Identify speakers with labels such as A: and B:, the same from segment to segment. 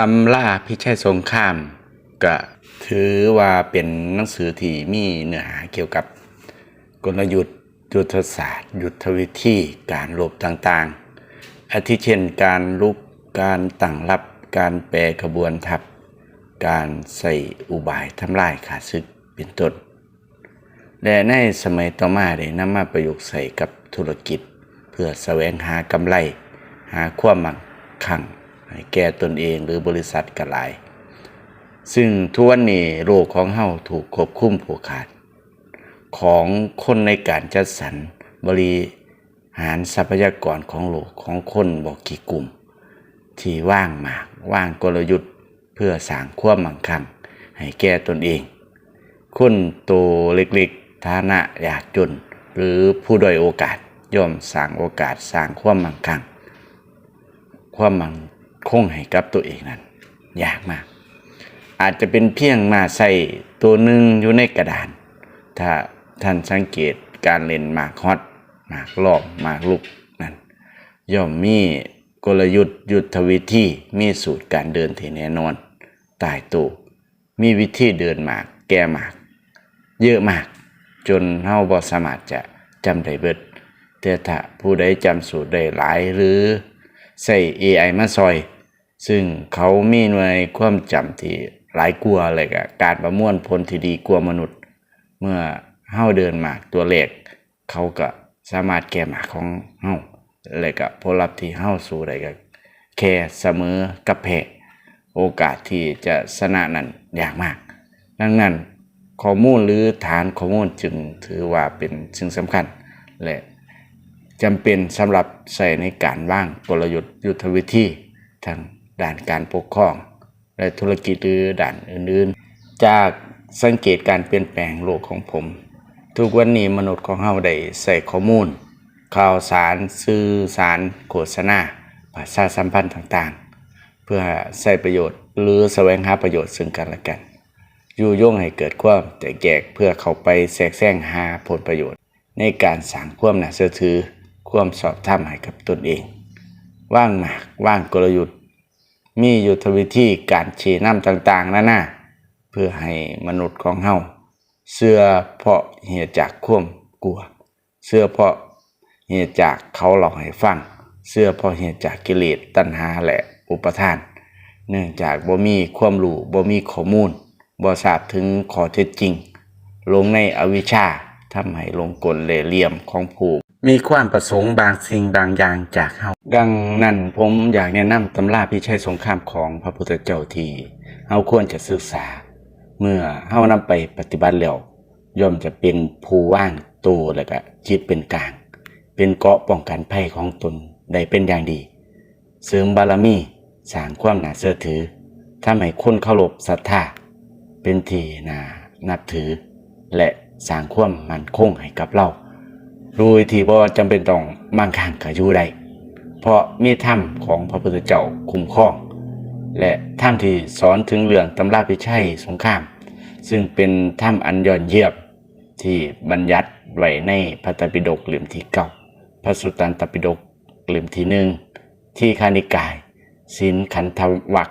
A: ตำราพิชัยสงครามก็ถือว่าเป็นหนังสือที่มีเนื้อหาเกี่ยวกับกลยุทธ์ยุทธศาสตร์ ยุทธวิธีการรบต่างๆ อาทิเช่นการลุกการตั้งรับการแปรขบวนทัพ การใส่อุบายทำลายขาศึกเป็นต้นและในสมัยต่อมาได้นำมาประยุกต์ใส่กับธุรกิจ เพื่อแสวงหากำไร หาความมั่งคั่ง แก่ตนเองหรือบริษัทกหลาย ซึ่งทุกวันนี้โลกของเฮาถูกควบคุมผูกขาด ของคนในการจัดสรรบริหารทรัพยากรของโลกของคนบอกกี่กลุ่ม ที่ว่างมากว่างกลยุทธ์เพื่อสร้างความมั่งคั่ง ให้แก่ตนเอง คนโตเล็กๆฐานะยากจน หรือผู้ด้อยโอกาสย่อมสร้างโอกาสสร้างความมั่งคั่ง ความมั่ง คงให้กับตัวเองนั้นยากมาก อาจจะเป็นเพียงมาใส่ตัวหนึ่งอยู่ในกระดาน ถ้าท่านสังเกตการเล่นหมากฮอตหมากลอบหมากลุกนั้นย่อมมีกลยุทธ์ยุทธวิธีมีสูตรการเดินที่แน่นอนตายตัวมีวิธีเดินหมาก แก้หมาก เยอะมาก จนเฮาบ่สามารถจะจำได้เบิดแต่ถ้าผู้ใดจำสูตรได้หลายหรือใส่ AI มาซอย ซึ่งเขามีหน่วยความจำที่หลายกว่าเลยก็การประมวลผลที่ดีกว่ามนุษย์ เมื่อเฮาเดินมากตัวเลขเขาก็สามารถแก้หมากของเฮาและก็ผลลัพธ์ที่เฮาสู่ได้ก็แค่เสมอกับแพ้โอกาสที่จะชนะนั้นยากมาก ดังนั้นข้อมูลหรือฐานข้อมูลจึงถือว่าเป็นสิ่งสำคัญ และจำเป็นสำหรับใส่ในการว่างกลยุทธ์ยุทธวิธีทาง ด้านการปกครอง และธุรกิจหรือด้านอื่นๆ จากสังเกตการเปลี่ยนแปลงโลกของผม ทุกวันนี้มนุษย์ของเราได้ใส่ข้อมูล ข่าวสารสื่อสาร โฆษณาประชาสัมพันธ์ต่างๆ เพื่อใช้ประโยชน์ หรือแสวงหาประโยชน์ซึ่งกันและกันยู่ย่งให้เกิดความแตกแยกเพื่อเข้าไปแทรกแซงหาผลประโยชน์ ในการสร้างความน่าเชื่อถือ ความสอบธรรมให้กับตนเอง ว่างหมากว่างกลยุทธ์ มียุทธวิธีการชี้ำต่างๆนานาเพื่อให้มนุษย์ของเฮาเชื่อเพาะเหตุจากควมกลัวเชื่อเพาะเหตุจากเขาหลอกให้ฟังเชื่อเพาะเหตุจากกิเลสตัณหาและอุปทาน เนื่องจากบ่มีความรู้บ่มีข้อมูลบ่ทราบถึงข้อเท็จจริง ลงในอวิชชาทำให้ลงกลเล่เหลี่ยมของผู้ มีความประสงค์บางสิ่งบางอย่างจากเฮาดังนั้นผมอยากแนะนำตำราพิชัยสงครามของพระพุทธเจ้าที่เฮาควรจะศึกษา เมื่อเฮานำไปปฏิบัติแล้วย่อมจะเป็นผู้ว่างตัวและก็จิตเป็นกลาง เป็นเกราะป้องกันภัยของตนได้เป็นอย่างดี เสริมบารมีสร้างความน่าเชื่อถือทำให้คนเคารพศรัทธาเป็นที่น่านับถือ และสร้างความมั่นคงให้กับเรา โดยที่บ่จำเป็นต้องมั่งคั่งกับอยู่ใดเพราะมีธรรมของพระพุทธเจ้าคุ้มครอง และธรรมที่สอนถึงเรื่องตำราพิชัยสงคราม ซึ่งเป็นธรรมอันยอดเยี่ยมที่บัญญัติไว้ในพระตปิฎกเล่มที่เก้าพระสุตตันตปิฎกเล่มที่หนึ่งที่คานิกายสินขันธวัค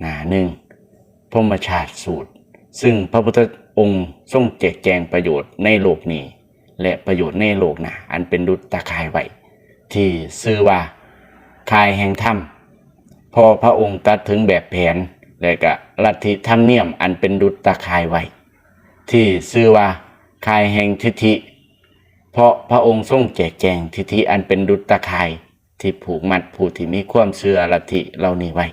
A: หนาหนึ่งพมชาติสูตร ซึ่งพระพุทธองค์ทรงแจกแจงประโยชน์ในโลกนี้ และประโยชน์ในโลกน้าอันเป็นดุจตาคายไว้ที่ชื่อว่าคายแห่งธรรมพอพระองค์ตรัดถึงแบบแผน และก็ลัทธิธรรมเนียมอันเป็นดุจตาคายไว้ที่ชื่อว่าคายแห่งทิฏฐิ เพราะพระองค์ทรงแจกแจงทิฏฐิอันเป็นดุจตาคายที่ผูกมัดผู้ที่มีความเชื่อลัทธิเหล่านี้ไว้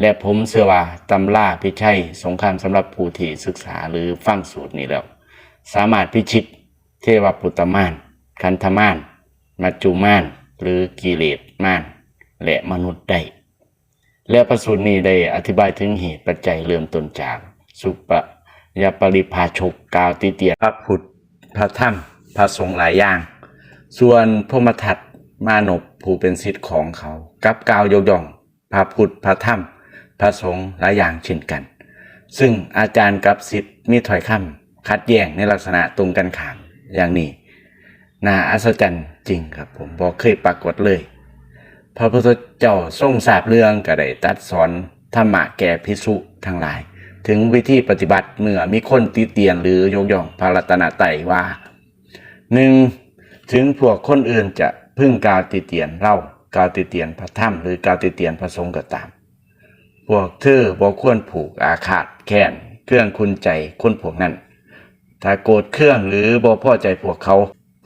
A: และผมเชื่อว่าตำราพิชัยสงครามสำหรับผู้ที่ศึกษาหรือฟังสูตรนี้แล้ว สามารถพิชิต เทวปุตตมาน คันธมาน มัจจุมาน หรือกิเลสมาน และมนุษย์ได้และพระสูตรนี้ได้อธิบายถึงเหตุปัจจัยเริ่มต้นจาก สุปยปริภาชกกาวติเตียพระพุทธพระธรรมพระสงฆ์หลายอย่าง ส่วนพรหมทัตมานพผู้เป็นศิษย์ของเขา กับกาวยกย่อง พระพุทธพระธรรม พระสงฆ์หลายอย่างเช่นกัน ซึ่งอาจารย์กับศิษย์มีถอยคำคัดแย้งในลักษณะตรงกันข้าม อย่างนี้น่าอัศจรรย์จริงครับ ผมบอกเคยปรากฏเลย พระพุทธเจ้าทรงทราบเรื่องก็ได้ตัดสอนธรรมะแก่พิสุทั้งหลาย ถึงวิธีปฏิบัติเมื่อมีคนติเตียนหรือยกย่องพระรัตนตรัยว่าหนึ่งถึงพวกคนอื่นจะพึ่งกาวติเตียนเล่ากาวติเตียนพระธรรมหรือกาวติเตียนพระสงฆ์ก็ตาม พวกเธอบ่ควรผูกอาฆาตแค้นเครื่องคุณใจคนพวกนั้น ถ้าโกรธเครื่องหรือบ่พอใจพวกเขา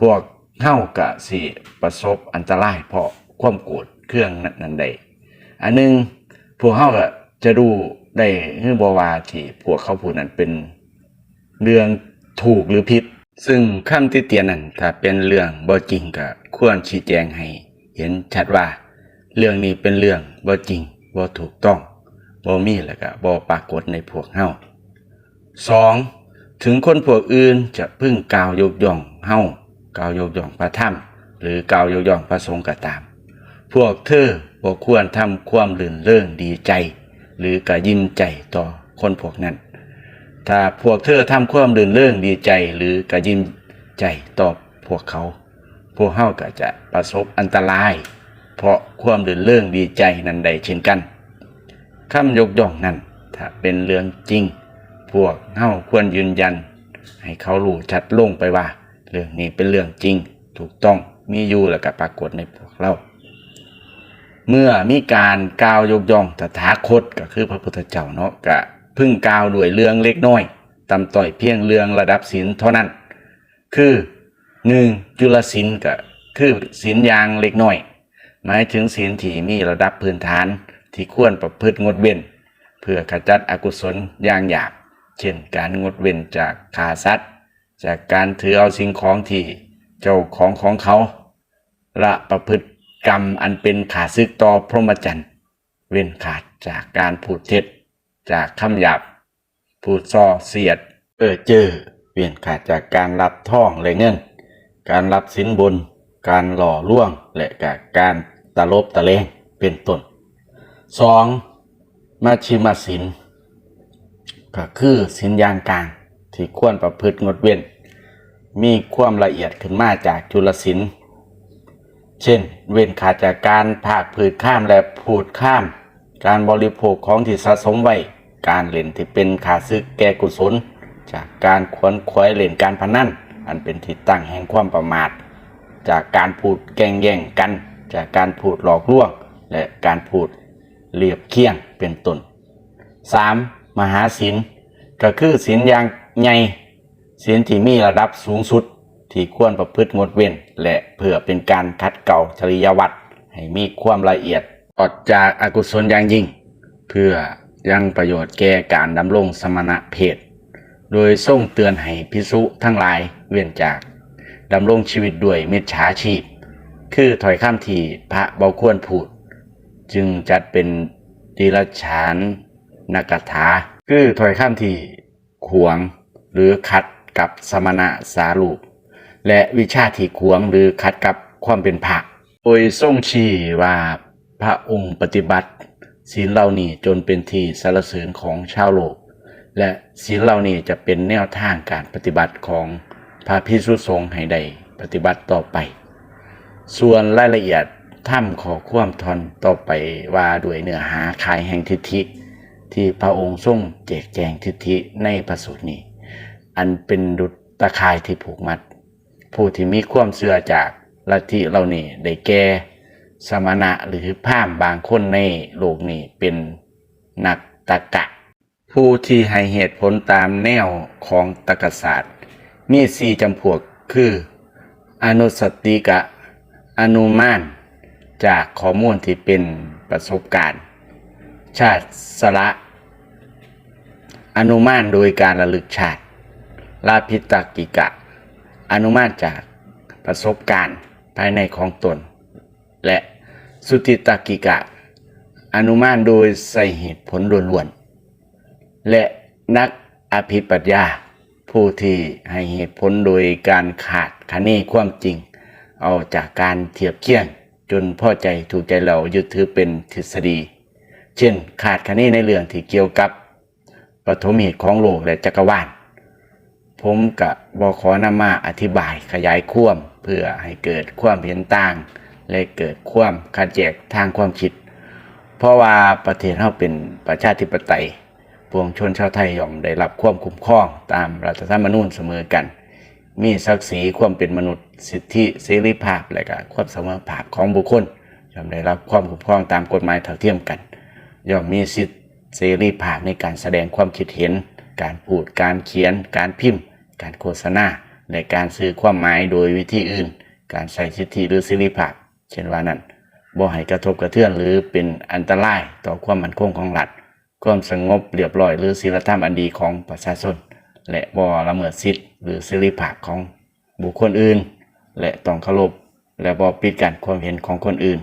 A: พวกเฮากะสิประสบอันตรายเพราะความโกรธเครื่องนั้นใดอันหนึงพวกเฮาก็จะรู้ได้คือบว่าที่พวกเขาพูดนั้นเป็นเรื่องถูกหรือผิด ซึ่งคำที่เตียนนั้นถ้าเป็นเรื่องบ่จริงก็ควรชี้แจงให้ เห็นชัดว่า เรื่องนี้เป็นเรื่องบ่จริงบ่ถูกต้องบ่มีแล้วก็บ่ปรากฏในพวกเฮาสอง ถึงคนพวกอื่นจะพึ่งกล่าวยกย่องเฮากล่าวยกย่องพระธรรม หรือกล่าวยกย่องพระสงฆ์ก็ตาม พวกเธอบ่ควรทำความลื่นเริงดีใจ หรือกระยิ้มใจต่อคนพวกนั้น ถ้าพวกเธอทำความลื่นเริงดีใจ หรือกระยิ้มใจต่อพวกเขา พวกเฮาก็จะประสบอันตราย เพราะความลื่นเริงดีใจนั้นใดเช่นกันคำยกย่องนั้นถ้าเป็นเรื่องจริง พวกเฮาควรยืนยัน ให้เขารู้ชัดลงไปว่า เรื่องนี้เป็นเรื่องจริง ถูกต้องมีอยู่แล้วก็ปรากฏในพวกเรา เมื่อมีการกล่าวยกย่องตถาคตก็คือพระพุทธเจ้าเนาะก็พึ่งกล่าวด้วยเรื่องเล็กน้อยตำต่อยเพียงเรื่องระดับศีลเท่านั้น คือหนึ่งจุลศีลก็คือศีลอย่างเล็กน้อย หมายถึงศีลที่มีระดับพื้นฐานที่ควรประพฤติงดเว้น เพื่อขจัดอกุศลอย่างหยาบ เช่นการงดเว้นจากฆ่าสัตว์ จากการถือเอาสิ่งของที่เจ้าของของเขา ละประพฤติกรรมอันเป็นขาซึกต่อพรหมจรรย์ เว้นขาดจากการพูดเท็จ จากคำหยาบ พูดส่อเสียด เออเจอเว้นขาดจากการรับท่องและเงิน การรับสินบน การหล่อล่วง และกการตะลบตะเลงเป็นต้นสองมัชชิมศีล ก็คือศีลอย่างกลางที่ควรประพฤติงดเว้น มีความละเอียดขึ้นมาจากจุลศีลเช่น เว้นขาดจากการภาคผืดข้ามและพูดข้าม การบริโภคของที่สะสมไว้ การเล่นที่เป็นขาซึกแก่กุศล จากการขวนขวายเล่นการพนันอันเป็นที่ตั้งแห่งความประมาท จากการพูดแก่งแย่งกัน จากการพูดหลอกลวงและการพูดเรียบเคียงเป็นต้น 3. มหาศีลก็คือศีลอย่างใหญ่ศีลที่มีระดับสูงสุดที่ควรประพฤติงดเว้น และเพื่อเป็นการคัดเกลาจริยวัตรให้มีความละเอียดออกจากอากุศลอย่างยิ่ง เพื่อยังประโยชน์แก่การดำรงสมณะเพศ โดยส่งเตือนให้พิสุทั้งหลายเว้นจากดำรงชีวิตด้วยมิจฉาชีพ คือถอยข้ามที่พระเบาควรพูด จึงจัดเป็นดีลฉาน นักถา คือถอยข้ามที่ขวงหรือขัดกับสมณะสารูป และวิชาที่ขวงหรือขัดกับความเป็นพระโดยทรงชี้ว่าพระองค์ปฏิบัติศีลเหล่านี้จนเป็นที่สรรเสริญของชาวโลก และศีลเหล่านี้จะเป็นแนวทางการปฏิบัติของพระพิสุสงฆ์ให้ได้ปฏิบัติต่อไป ส่วนรายละเอียดถ้ำขอความทอนต่อไปว่าด้วยเนื้อหาขายแห่งทิฏฐิ ที่พระองค์ทรงแจกแจงทิฏฐิในพระสูตรนี้ อันเป็นดุจตะข่ายที่ผูกมัด ผู้ที่มีความเสื่อจากลัทธิเหล่านี้ได้แก่สมณะหรือพรามบางคนในโลกนี้เป็นนักตะกะ ผู้ที่ให้เหตุผลตามแนวของตรรกศาสตร์ มีสี่จำพวกคือ อนุสติกะ อนุมาน จากข้อมูลที่เป็นประสบการณ์ ชาติสละ อนุมานโดยการระลึกชาติ ลาพิตากิกะ อนุมานจากประสบการณ์ภายในของตน และสุติตากิกะ อนุมานโดยใส่เหตุผลล้วนๆ และนักอภิปรัชญา ผู้ที่ให้เหตุผลโดยการขาดคะเนความจริง เอาจากการเทียบเคียงจนพอใจถูกใจเรายึดถือเป็นทฤษฎี เช่น ขาดคะเนในเรื่องที่เกี่ยวกับ ปฐมเหตุของโลกและจักรวาลผมกะบอขอนำมาอธิบายขยายความเพื่อให้เกิดความเห็นต่าง และเกิดความขัดแย้งทางความคิด เพราะว่าประเทศเราเป็นประชาธิปไตยปวงชนชาวไทยย่อมได้รับความคุ้มครองตามรัฐธรรมนูญเสมอกัน มีศักดิ์ศรีความเป็นมนุษย์ สิทธิเสรีภาพและก็ความเสมอภาคของบุคคลย่อมได้รับความคุ้มครองตามกฎหมายเท่าเทียมกันย่อมมีสิทธิ เสรีภาพในการแสดงความคิดเห็น การพูด การเขียน การพิมพ์ การโฆษณา และการสื่อความหมายโดยวิธีอื่น การใช้สิทธิหรือเสรีภาพ เช่นว่านั้นบ่ให้กระทบกระเทือนหรือเป็นอันตรายต่อความมั่นคงของรัฐ ความสงบเรียบร้อยหรือศีลธรรมอันดีของประชาชน และบ่ละเมิดสิทธิหรือเสรีภาพของบุคคลอื่น และต้องเคารพและบ่ปิดกั้นความเห็นของคนอื่น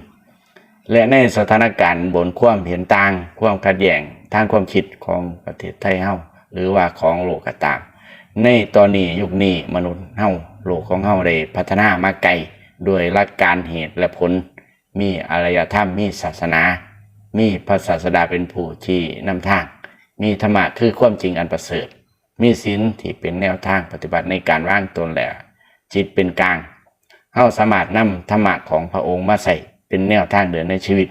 A: และในสถานการณ์บนความเห็นต่าง ความขัดแย้ง ทางความคิดของประเทศไทยเฮาหรือว่าของโลกก็ตาม ในตอนนี้ยุคนี้มนุษย์เฮาโลกของเฮาได้พัฒนามาไกลด้วยหลักการเหตุและผล มีอารยธรรมมีศาสนา มีพระศาสดาเป็นผู้ที่นำทาง มีธรรมะคือความจริงอันประเสริฐ มีศีลที่เป็นแนวทางปฏิบัติในการว่างตนและจิตเป็นกลางเฮาสามารถนำธรรมะของพระองค์มาใส่เป็นแนวทางเดินในชีวิต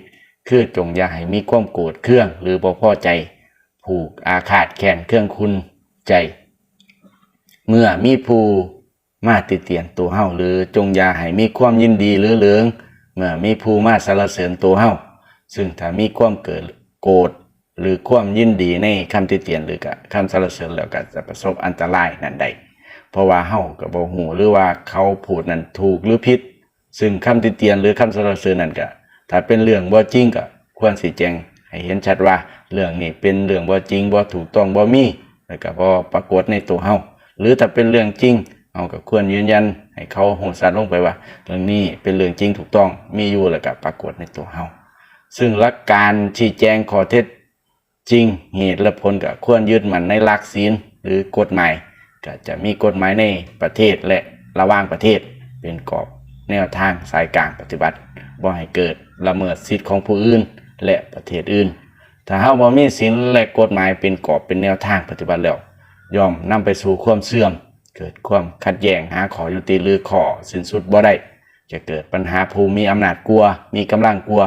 A: คือจงอย่าให้มีความโกรธเครื่องหรือบ่พอใจ ผูกอาฆาตแค้นเครื่องคุณใจ เมื่อมีผู้มาติเตียนตัวเฮาหรือจงอย่าให้มีความยินดีหรือเหลืองเมื่อมีผู้มาสรรเสริญตัวเฮาซึ่งถ้ามีความเกิดโกรธหรือความยินดีในคำติเตียนหรือกับคำสรรเสริญแล้วก็จะประสบอันตรายนั่นใดเพราะว่าเฮาก็บ่ฮู้หรือว่าเขาพูดนั้นถูกหรือผิด ซึ่งคำติเตียนหรือคำสรรเสริญนั่นก็ ถ้าเป็นเรื่องบ่จริงก็ควรสิแจ้งให้เห็นชัดว่าเรื่องนี้เป็นเรื่องบ่จริงบ่ถูกต้องบ่มีแล้วก็บ่ปรากฏในตัวเฮาหรือถ้าเป็นเรื่องจริงเฮาก็ควรยืนยันให้เขาโหสัตว์ลงไปว่า เรื่องนี้เป็นเรื่องจริงถูกต้องมีอยู่แล้วก็ปรากฏในตัวเฮาซึ่งหลักการชี้แจงข้อเท็จจริงเหตุและผลก็ควรยึดมั่นในหลักศีลหรือกฎหมาย ก็จะมีกฎหมายในประเทศและระหว่างประเทศเป็นกรอบ แนวทางสายกลางปฏิบัติบ่ให้เกิดละเมิดสิทธิของผู้อื่น และประเทศอื่น ถ้าเฮาบ่มีศีลและกฎหมายเป็นกรอบเป็นแนวทางปฏิบัติแล้วย่อมนำไปสู่ความเสื่อม เกิดความขัดแย้งหาขอยุติหรือขอสิ้นสุดบ่ได้จะเกิดปัญหาผู้มีอำนาจกลัว มีกำลังกลัว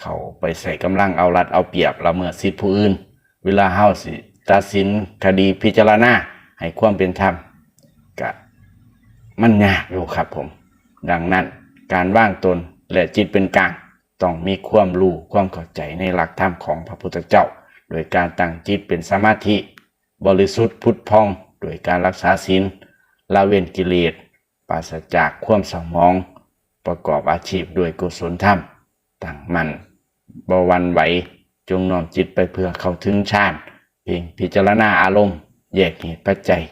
A: เขาไปใส่กำลังเอารัดเอาเปรียบละเมิดสิทธิผู้อื่น เวลาเฮาสิตัดสินคดีพิจารณาให้ความเป็นธรรมก็มันยากอยู่ครับผม ดังนั้นการว่างตนและจิตเป็นกลางต้องมีความรู้ความเข้าใจในหลักธรรมของพระพุทธเจ้า โดยการตั้งจิตเป็นสมาธิ บริสุทธิ์พุทธพอง โดยการรักษาศีลละเว้นกิเลสปราศจากความสมอง ประกอบอาชีพด้วยกุศลธรรมตั้งมั่นบวันไหวจงน้อมจิตไปเพื่อเข้าถึงฌานเพียงพิจารณาอารมณ์ แยกเหตุปัจจัย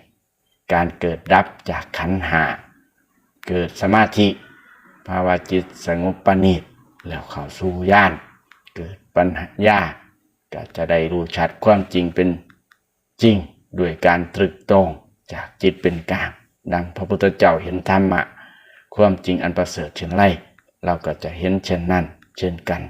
A: การเกิดดับจากขันหา เกิดสมาธิ ภาวะจิตสงบปณิตแล้วเข้าสู่ญาณเกิดปัญญาก็จะได้รู้ชัดความจริงเป็นจริงด้วยการตรึกตรองจากจิตเป็นกลางดังพระพุทธเจ้าเห็นธรรมะ ความจริงอันประเสริฐเช่นไรเราก็จะเห็นเช่นนั้น เช่นกัน